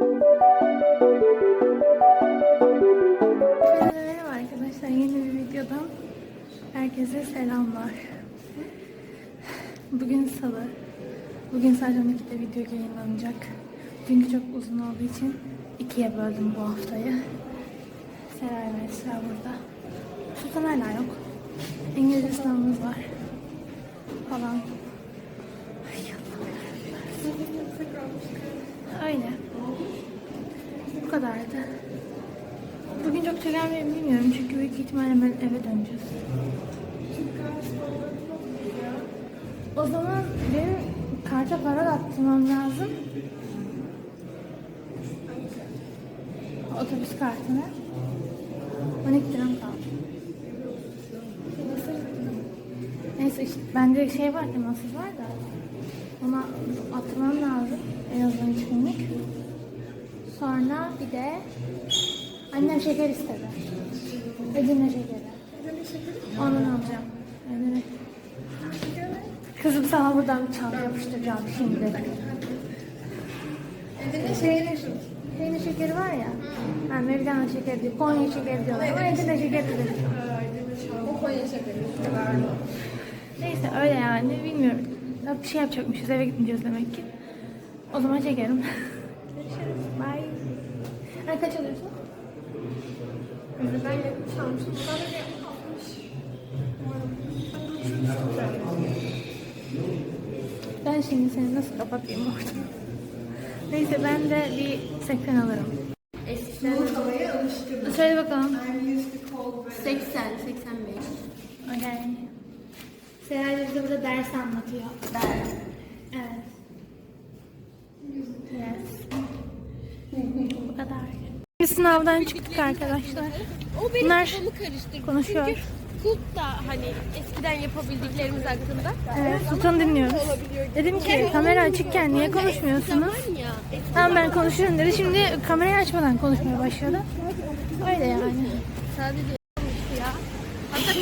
Merhaba arkadaşlar yeni bir videodan herkese selamlar. Bugün salı. Bugün saat 12'de video yayınlanacak. Çünkü çok uzun olduğu için ikiye böldüm bu haftayı. Seray ve Esra burada. Sultan hala yok. İngilizce sınavımız var. Falan. Öyle. Bu kadardı. Bugün çok çeker bilmiyorum çünkü büyük ihtimalle ben eve döneceğiz. O zaman benim karta para da attırmam lazım. Otobüs kartını. 12 liram kaldı. Neyse işte bende şey var temassız var da ona atmam lazım en azından günlük. Sonra bir de annem şeker istedi. Edirne şekeri. Ondan alacağım. Edirne. Kızım sana buradan bir çanta yapıştıracağım şimdi. Edirne şekeri. Peynir şekeri var ya. Ha, Mevlana şekeri değil, Konya şekeri diyorlar. Ama Edirne şekeri dedim. O Konya şekeri. Neyse öyle yani bilmiyorum. Bir şey yapacakmışız eve gitmeyeceğiz demek ki. O zaman çekerim. Görüşürüz. Bye. Ay kaç alıyorsun? Ben almıştım. Ben şimdi seni nasıl kapatayım orada? Neyse ben de bir 80 alırım. Eskiden havaya alıştım. Söyle bakalım. I'm used to cold weather. 80, 85. Okay. Seray bize burada ders anlatıyor. Ders. Evet. Yes. Bu kadar. Biz sınavdan çıktık arkadaşlar. O benim Bunlar kafamı karıştırdı. konuşuyor. Çünkü kulp da hani eskiden yapabildiklerimiz hakkında Evet, Sultan dinliyoruz. Dedim ki kamera açıkken niye konuşmuyorsunuz? Tamam ben konuşurum dedi. Şimdi kamerayı açmadan konuşmaya başladı. Öyle yani. Sadece ya. Hatta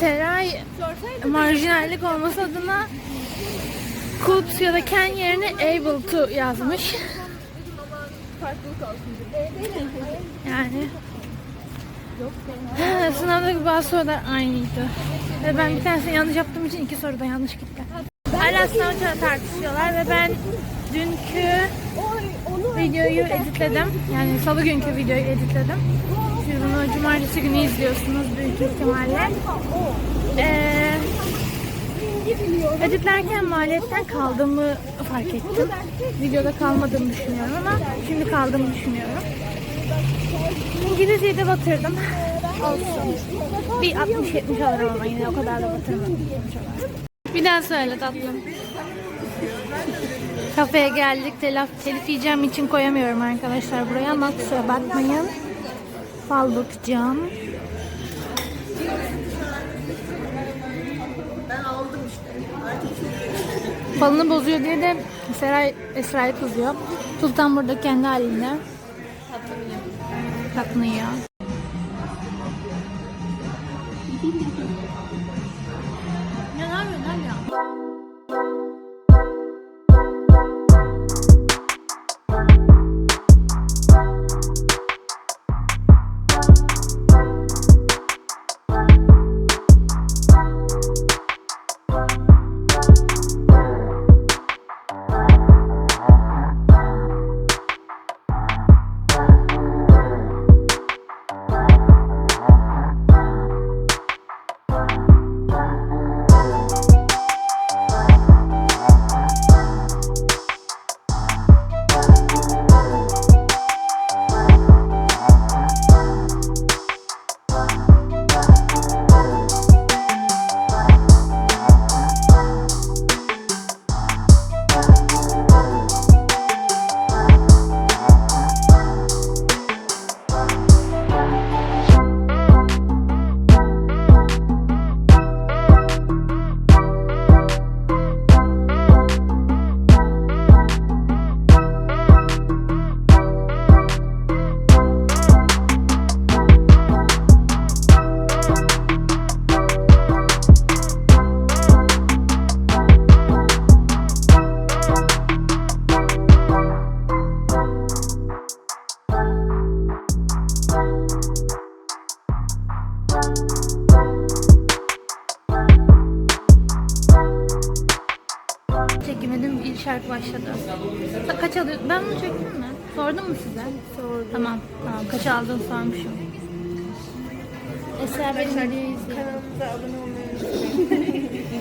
Seray marjinallik olması adına could ya da can yerine able to yazmış. Yani sınavdaki bazı sorular aynıydı. Ve ben bir tanesini yanlış yaptığım için iki soruda yanlış gitti. Hala sınav tartışıyorlar ve ben dünkü videoyu editledim. Yani salı günkü videoyu editledim. Siz bunu cumartesi günü izliyorsunuz büyük ihtimalle. Ee, editlerken maliyetten kaldığımı fark ettim. Videoda kalmadığımı düşünüyorum ama şimdi kaldığımı düşünüyorum. İngilizceyi de batırdım. Olsun. Bir 60-70 alırım ama yine o kadar da batırmadım. Bir daha söyle tatlım. Kafeye geldik. Telaf, telif yiyeceğim için koyamıyorum arkadaşlar buraya ama kusura bakmayın. Fal bakacağım. Falını bozuyor diye de Seray Esra'yı kızıyor. Sultan burada kendi halinde. Tatlı yiyor.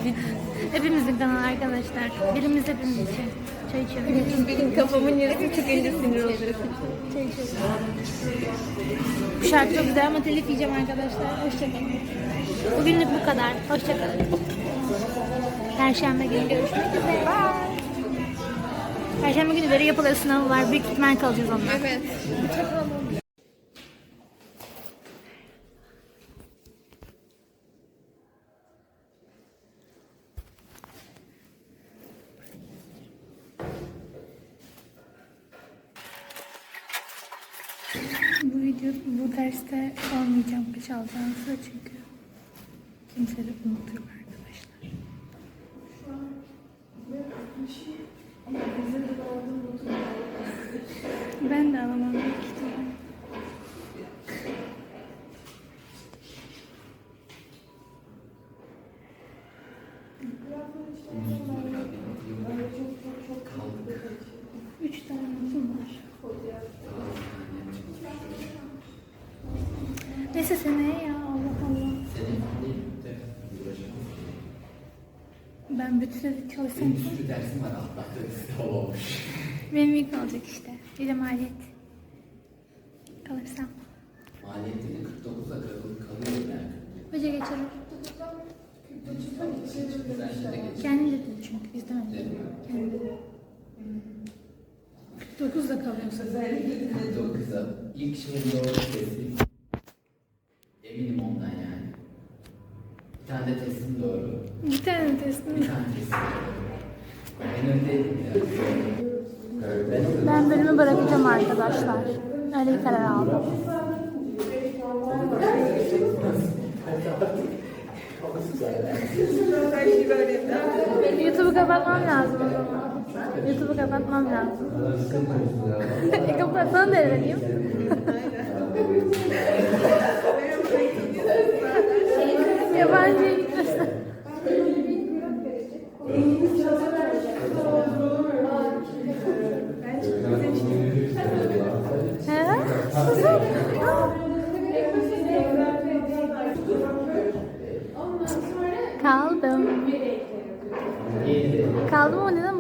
olmayı Hepimizin kanalı arkadaşlar. Birimiz hepimiz için. Çay içiyoruz. Benim kafamın yarısı çıkınca sinir oluyorum. Çay içiyoruz. Bu şarkı çok güzel ama telif yiyeceğim arkadaşlar. Hoşçakalın. Bugünlük bu kadar. Hoşçakalın. Perşembe günü görüşmek üzere. Bye. Perşembe günü veri yapıları sınavı var. Büyük ihtimal kalacağız onlar. Evet. Bu video, bu derste sormayacağım kaç alacağınızı çünkü kimse de unutur arkadaşlar. Ben de alamam büyük ihtimal. Üç tane notum var. Neyse seneye ya Allah Allah. Sene çalışsam Benim bir sürü dersim var atlattığım sınav olmuş. benim ilk olacak işte. Bir de maliyet. Kalırsam. Maliyetini 49'a kalıyor, kalıyor yani. Hoca geçelim. Kendi dedi çünkü biz demedik. Kendi dedi. 49'da kalıyorsa zaten. 49'a ilk şeyin doğru kesin. Eminim ondan yani. Bir tane de testim doğru. Bir tane testim. Bir tane doğru. Ben öndeydim ya. Ben Ben bölümü bırakacağım arkadaşlar. Öyle bir karar aldım. YouTube'u kapatmam lazım o zaman. YouTube'u kapatmam lazım. e kapatsana da vereyim. Yabancıya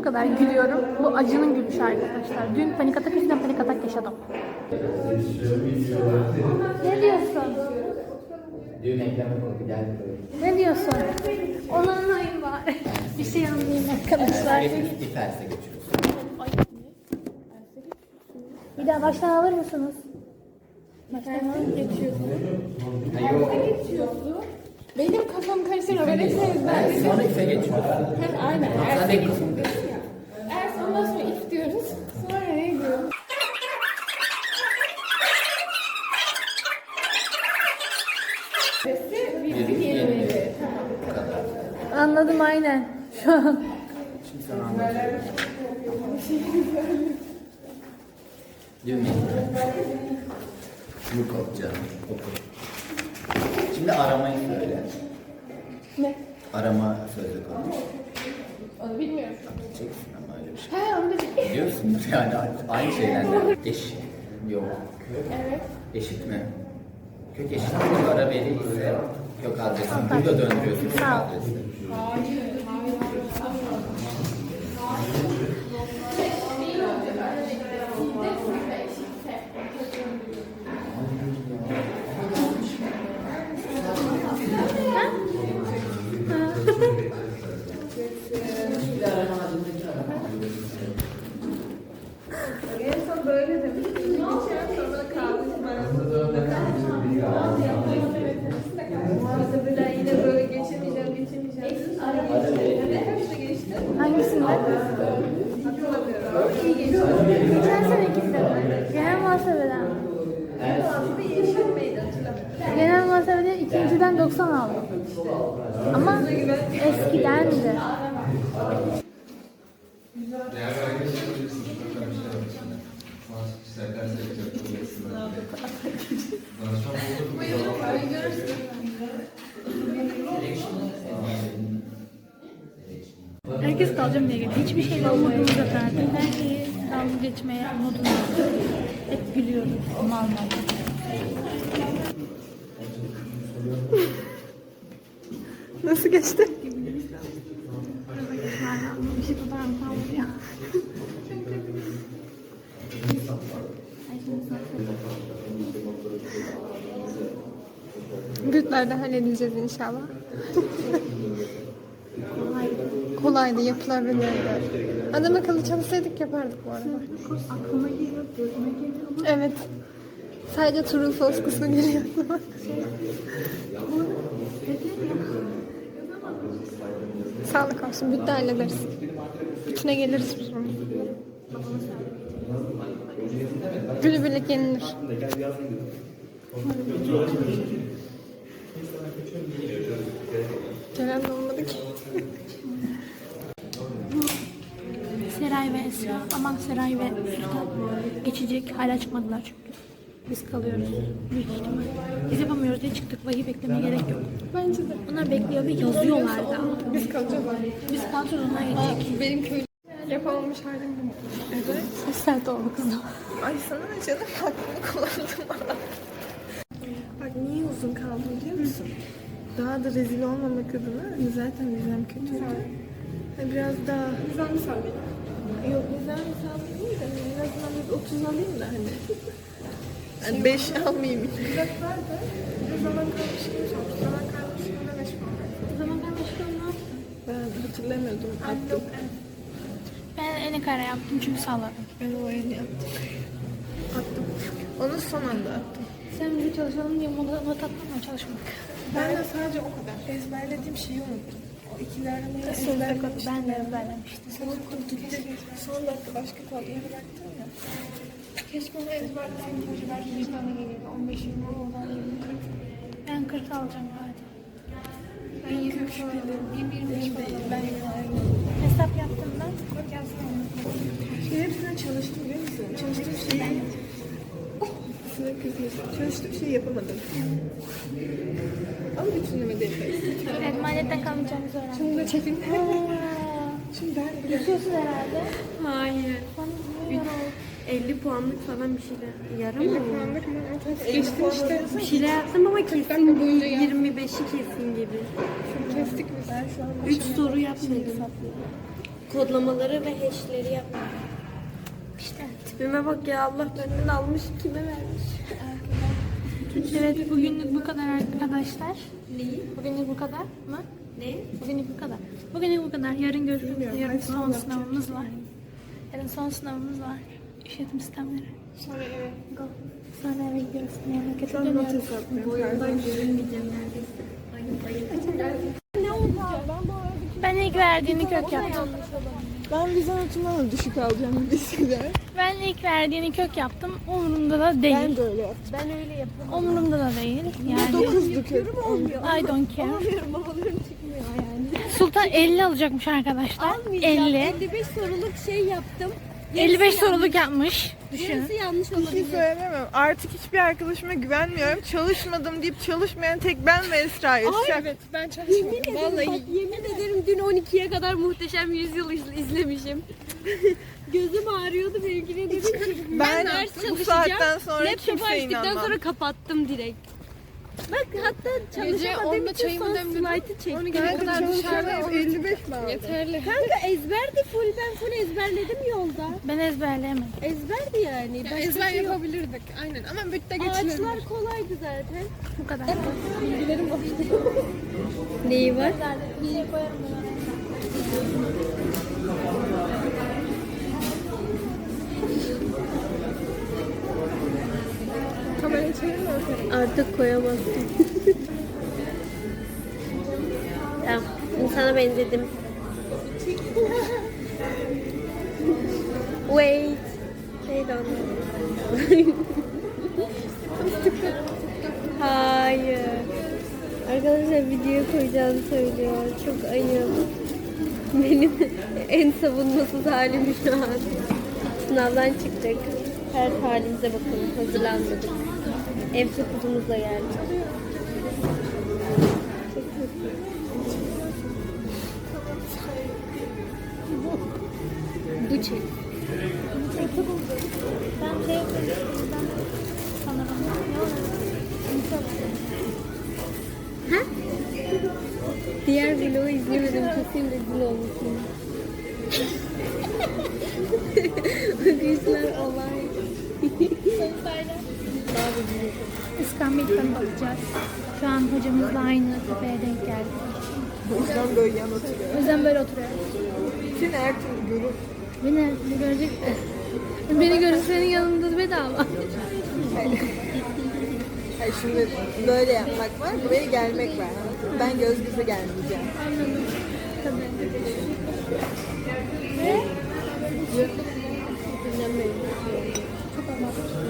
kadar gülüyorum? Bu acının gülüşü arkadaşlar. Dün panik atak üstüne panik atak yaşadım. Ne diyorsun? Düğün ekleme kodu geldi böyle. Ne diyorsun? Onu anlayın bari. Bir şey anlayayım arkadaşlar. Hepimiz bir terse geçiyoruz. Bir daha baştan alır mısınız? Baştan alır Ha yok. Benim kafam karışıyor. Öğretmeniz ben. Ben sonra ife geçiyoruz. Hem aynen. Erse de geçiyoruz kafam ya. Erse ondan sonra if diyoruz. Sonra ne diyoruz? Sesi bir bir kadar. Anladım aynen. Şu an. Şimdi yok canım. Oku. Şimdi aramayı söyle. Ne? Arama sözlük konuş. Onu bilmiyorum. Çeksin şey. Ha onu da biliyorum. Biliyorsunuz yani aynı şeylerden. Eş. Yok. Evet. Eşit mi? Kök eşit bir ara veri ise kök adresi. Burada döndürüyorsun kök adresi. Hayır. En son böyle demiştim. Sonra kaldı. Muhasebeden yine böyle geçemeyeceğim, geçemeyeceğim. Ara veri. Kaçta geçti? Hangisinden? Hatırlamıyorum. İyi geçti. Geçen sene ikisi de mi? Genel muhasebeden. Aslında yeşil miydi hatırlamıyorum. Genel muhasebeden ikinciden 90 aldım. Ama eskidendi. Değerli arkadaşlar, bilirsiniz. Bakalım işte yapmışlar. Maaş kişiler ders yapacak. Danışman bulduk. Selection. Herkes dalacağım diye geliyor. Hiçbir şeyle umudum zaten. Her şeyi dalga geçmeye yok. Hep gülüyorum. Mal mal. Nasıl geçti? Bir şey fotoğraf kalmıyor. Büyüklerde halledeceğiz inşallah. Kolaydı yapılabilirdi. Adam akıllı çalışsaydık yapardık bu arada. Aklıma geliyor, gözüme geliyor Evet. Sadece turun sos kısmı geliyor. Sağlık olsun. Bütte hallederiz. Bütüne geliriz biz bunu. Günübirlik yenilir. Gelen de olmadı ki. Aman Seray ve Sultan geçecek. Hala çıkmadılar çünkü. Biz kalıyoruz. Büyük ihtimal. Biz yapamıyoruz diye çıktık. Vahiy beklemeye gerek yok. Bence de. Onlar bekliyor ve yazıyorlar da. Biz kalacağız. Biz kalacağız onlar gelecek. Benim köy yapamamış halim bu. Evet. Sert olma kızım. Ay sana ne canım aklımı kullandım. Bak niye uzun kaldım biliyor musun? Daha da rezil olmamak adına zaten vizem kötüydü. Biraz daha... Vizem mi Yok vizem mi değil de hani en azından biz 30 alayım da hani. Yani 5 almayayım. Uzaklar da bir zaman kalmış gibi olmuş. Zaman kalmış gibi 5 puan verdim. Zaman ben ne yaptım? Ben hatırlamıyordum. Attım. Ben en kare yaptım çünkü salladım. Ben o ayını yaptım. Attım. Onu son anda attım. Sen bizi çalışalım diye not, not atmamaya çalışmak. Ben de sadece o kadar. Ezberlediğim şeyi unuttum. Ezberledim. Ben de ezberlemiştim. Son dakika başka kodları bıraktım ya. Keşke onu ezberleseydim. Hocalar bir tane geliyordu. 15 20 oradan 20 40. Ben 40 alacağım galiba. Ben 23 bilirim. 25 değil. Ben 20 Hesap yaptım ben. Bak yazdım. Şey hepsine çalıştım biliyor musun? Çalıştığım şeyi... Oh! Sıra kızıyorsun. Çalıştığım şeyi yapamadım. Ama bütünleme de yaparız. Evet, maliyetten kalmayacağımızı öğrendim. Şimdi de çekin. Şimdi ben bile... Düşüyorsun herhalde. Hayır. Yarar? 50 puanlık falan bir şeyler. Yarım 50 mı? puanlık mı? Test geçtim işte. Bir şeyler yaptım ama kesin dakika boyunca yap. 25'i kesin gibi. Kestik biz. Ben şu an 3 soru yapmadım. Kodlamaları ve hash'leri yapmadım. İşte. Tipime bak ya Allah benden almış kime vermiş. Evet, bugünlük bu kadar arkadaşlar. Neyi? Bugünlük bu kadar mı? Ne? Bugünlük bu kadar. Bugünlük bu kadar. Yarın görüşürüz. Yarın son sınavımız var. Yarın son sınavımız var. İşletim sistemleri. Sonra eve. Go. Sonra eve gidiyoruz. Memlekete Not dönüyoruz. hesaplıyorum. Görünmeyeceğim neredeyse. Ben ilk verdiğini kök yaptım. Ben vize notumdan düşük alacağım hissediyorum. Ben ilk verdiğini kök yaptım. Umurumda da değil. Ben de öyle yaptım. Ben öyle yapıyorum. Umurumda da değil. Yani 9'du kök. I don't care. Alamıyorum babalarım çıkmıyor yani. Sultan 50 alacakmış arkadaşlar. Almayacağım. 50. 55 soruluk şey yaptım. 55 soruluk yapmış. Düşünün. Yarısı yanlış Bir şey olabilir. söyleyemem. Artık hiçbir arkadaşıma güvenmiyorum. Çalışmadım deyip çalışmayan tek ben ve Esra yaşayacak. Evet ben Yemin ederim bak yemin ederim dün 12'ye kadar muhteşem yüzyıl iz- izlemişim. Gözüm ağrıyordu benimkine dedim ki ben, Ben ders bu çalışacağım. saatten sonra Laptopu kimseye açtıktan inanmam. sonra kapattım direkt. Bak hatta çalışamadığım için çayımı son demledim. slaytı çektim. kadar dışarıda 55 mi aldın? Yeterli. Kanka ezberdi full ben full ezberledim yolda. Ben ezberleyemedim. Ezberdi yani. Başka Ezber şey yok. yapabilirdik. Aynen ama bütte geçilir. Ağaçlar kolaydı zaten. Bu kadar. Neyi var? Kamerayı çevirme Artık koyamazsın. tamam. İnsana benzedim. Wait. Anlamadım. Hayır. Arkadaşlar video koyacağını söylüyor. Çok ayıp. Benim en savunmasız halim şu an. Sınavdan çıktık. Her halimize bakın. Hazırlanmadık. Ev. Çok kötü. Bu çek. Ben şey yapıyorum. Sanırım. Ne olur? Çok Ha? Diğer vlogu izlemedim. Kesin rezil olmuşum. İskambil'den bakacağız. Şu an hocamızla aynı kafeye denk geldik. O yüzden böyle yan oturuyor. O yüzden böyle oturuyoruz. Seni her türlü görür. Beni görecek de. Beni görürse senin yanında bedava. Hayır şimdi böyle yapmak var, buraya gelmek var. Ben göz göze gelmeyeceğim. Anladım. Tabii.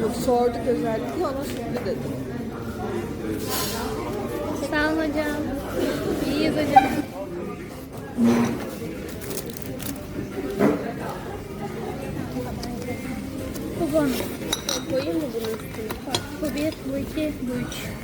Yok sorduk özellikle ona sütlü dedim. Sağ olun hocam. İyiyiz hocam. Bu bon. Koyayım mı bunun üstüne? Bu bir, bu iki, bu üç.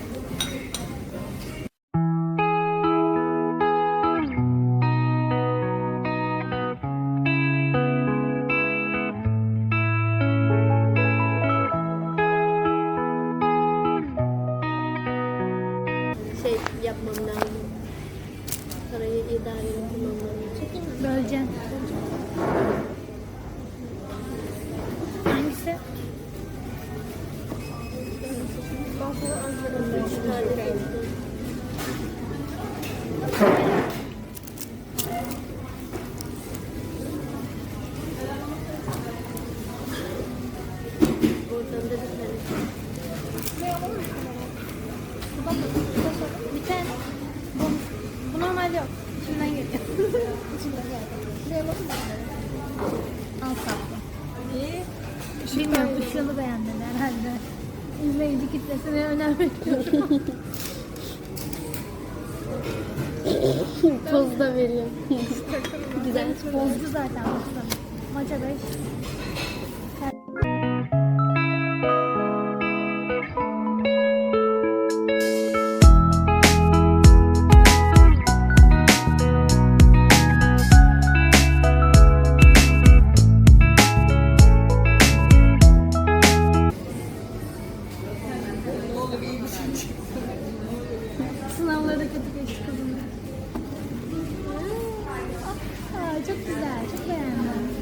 Normal yok. İçimden geliyor. İçimden geldi. Yapalım mı? Al tatlı. İyi. Bilmiyorum ışığını beğendin herhalde. İzleyici kitlesine önem veriyorum. Toz da veriyorum. Güzel. Bozdu zaten. Maça 5.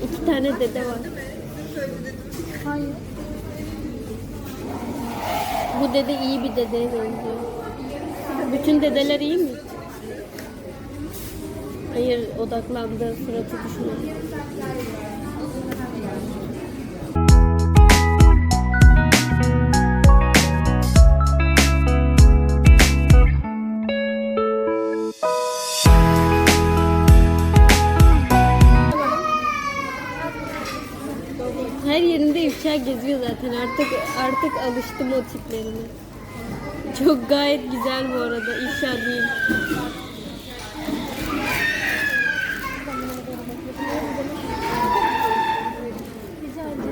İki tane dede var. Hayır. Bu dede iyi bir dedeye benziyor. Bütün dedeler iyi mi? Hayır odaklandı suratı düşünüyor. Geziyor zaten artık artık alıştım o tiplerine. Çok gayet güzel bu arada ifşa değil.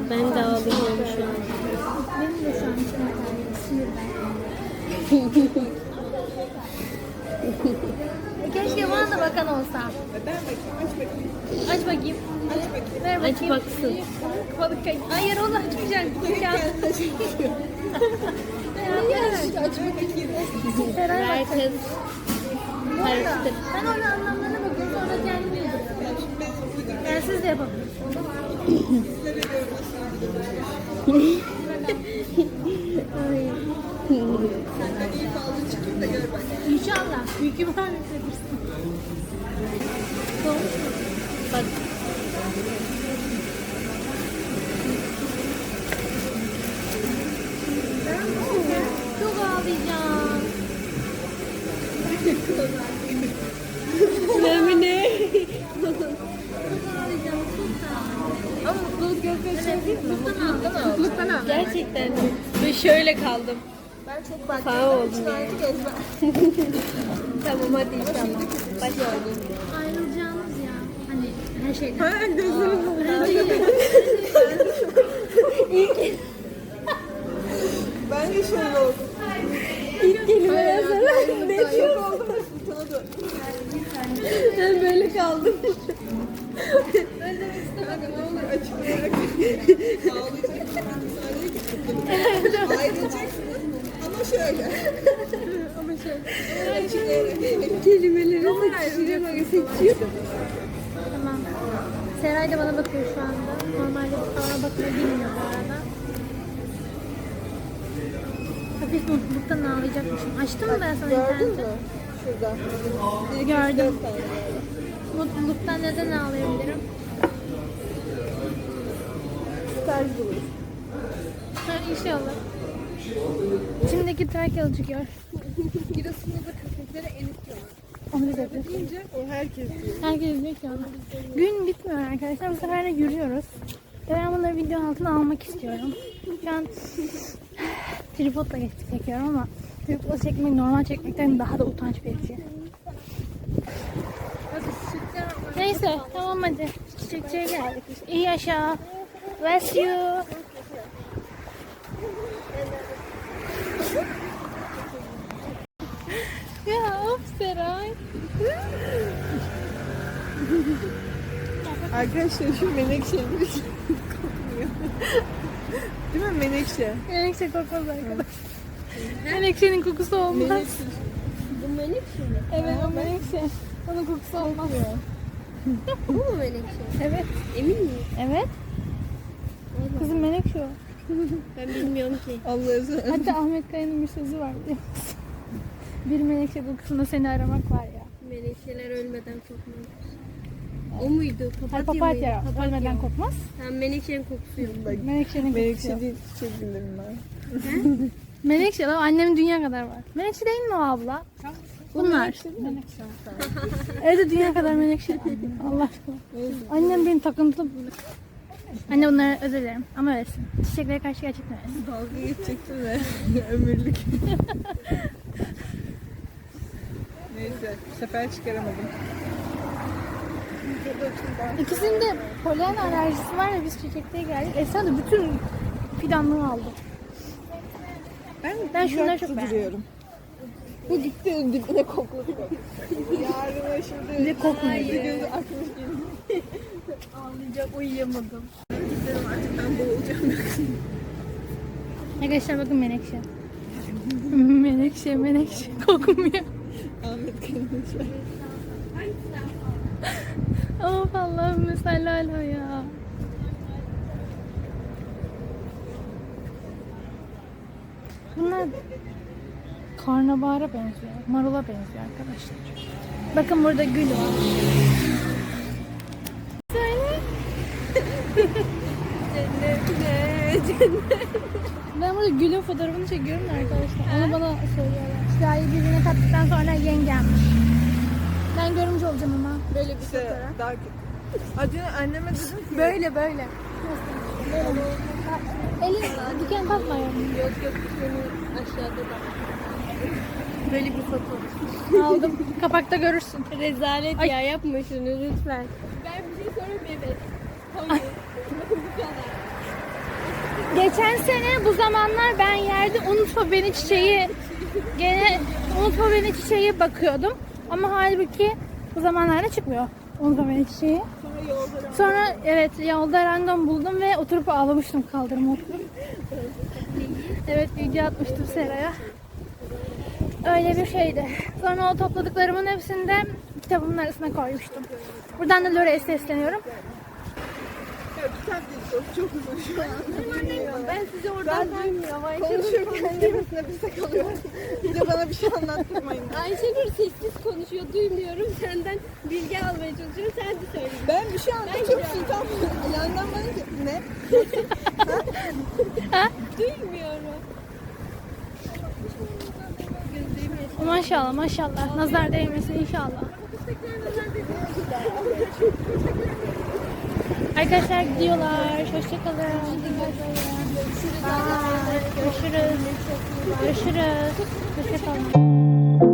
Ben de ağlıyorum şu an. Benim de şu an içime kaldı. Sinir ben. Keşke bana da bakan olsa. Ben bakayım, aç bakayım. Aç bakayım. Aç bakayım. Ver Aç baksın. Balık kay- Hayır onu açmayacaksın. Kağıt. Aç, bakayım. Ver kız. Karıştır. Ben onun anlamlarına bakıyorum sonra kendim yapıyorum. Yani siz de yapabilirsiniz. Senden iyi falcı çıkayım da gör bak. İnşallah. Büyük ihtimalle yapabilirsin. Bak Çok ağlayacağım. Memine. Çok ağlayacağım. Sultan. Ama mutluluk gözleri şey değil mi? Mutluluktan al. Mutluluktan al. Gerçekten mi? Ve şöyle kaldım. Ben çok baktım. Sağ olun artık ezber. Tamam hadi inşallah. Başardım. Ayrılacağımız ya. Hani her şeyden. Ha gözlerim Ben Ayrılacaksınız. Ama şöyle. Ama şöyle. Açıklayarak. Kelimeleri seçiyor. Tamam. Seray da bana bakıyor şu anda. Normalde bana bakıyor bilmiyor bu arada. Hafif mutluluktan ağlayacakmışım. Açtın mı ben sana Gördün interneti? mü? Şurada. Gördüm. Dört tane. Mutluluktan neden ağlayabilirim? Staj bulur. Ha, inşallah. İçimdeki Trakyalı çıkıyor. Giresun'da da köpeklere elit diyorlar. Onu dedi. Deyince o herkes diyor. Herkes diyor ki ona. Gün bitmiyor arkadaşlar. Bu sefer de yürüyoruz. Ve ben bunları video altına almak istiyorum. Şu an tripodla çekiyorum ama tripodla çekmek normal çekmekten daha da utanç verici. Neyse tamam hadi. Çiçekçiye geldik. İyi yaşa. Bless you. Arkadaşlar şu menekşe bir şey kokmuyor. Değil mi menekşe? Menekşe kokmaz arkadaş. Menekşenin kokusu olmaz. Bu menekşe mi? Evet o menekşe. Onun kokusu olmaz. Bu mu menekşe? Evet. Emin miyim? Evet. Kızım menekşe o. Ben bilmiyorum ki. Allah'a emanet. Hatta Ahmet Kaya'nın bir sözü var biliyor musun? Bir menekşe kokusunda seni aramak var ya. Menekşeler ölmeden kokmaz. O muydu? Papatya, Hayır papatya mıydı? ölmeden kokmaz. Tamam menekşenin kokusu yok. Menekşenin kokusu Menekşe değil çiçek bilirim ben. Menekşe lan annemin dünya kadar var. Menekşe değil mi o abla? Bunlar. Menekşe. Evde dünya kadar menekşe. Allah aşkına. Annem benim takıntılı. Anne bunlara özür dilerim ama öylesin. Çiçeklere karşı gerçekten öylesin. Dalga geçecektim de ömürlük. Neyse bu sefer çıkaramadım. İkisinde polen alerjisi var ve biz çiçekliğe geldik. Esra da bütün fidanlığı aldı. Ben, Ben şunları çok beğendim. Bu gitti dibine kokladı. Yarın Bir de kokmuyor. gözü akmış gibi. Ağlayacak uyuyamadım. Giderim artık ben boğulacağım. Arkadaşlar bakın menekşe. menekşe menekşe kokmuyor. Ahmet Kayınmışlar. Of Allah'ım hala ya. Bunlar karnabahara benziyor. Marula benziyor arkadaşlar. Bakın burada gül var. Söyle. Ben burada gülün fotoğrafını çekiyorum da arkadaşlar. Onu bana söylüyorlar. Şurayı birbirine kattıktan sonra yengemmiş. Ben görümcü olacağım ama. Böyle bir İşte daha kötü. Acı anneme dedim ki Böyle böyle. Elin diken takma yani. Yok yok seni aşağıda da. Böyle bir foto. Aldım. Kapakta görürsün. Rezalet Ay. ya yapma şunu lütfen. ben bir şey sorayım evet. Geçen sene bu zamanlar ben yerde unutma beni çiçeği gene unutma beni çiçeği bakıyordum. Ama halbuki bu zamanlarda çıkmıyor. Unutma beni çiçeği. Sonra evet yolda random buldum ve oturup ağlamıştım kaldırıma. Evet video atmıştım Sera'ya. Öyle bir şeydi. Sonra o topladıklarımın hepsini de kitabımın arasına koymuştum. Buradan da Lore'ye sesleniyorum. Çok, uzun şu an. Ben size oradan duymuyorum. Konuşurken yarısı nefese kalıyorum. Bir bana bir şey anlattırmayın. Ayşenur sessiz konuşuyor duymuyorum. Senden bilgi almaya çalışıyorum. Sen de söyle. Ben bir şey anlatıyorum tam yandan bana ki ne? Duymuyorum. Maşallah maşallah. Nazar değmesin inşallah. Arkadaşlar gidiyorlar. Hoşçakalın. Görüşürüz. Görüşürüz. Hoşçakalın.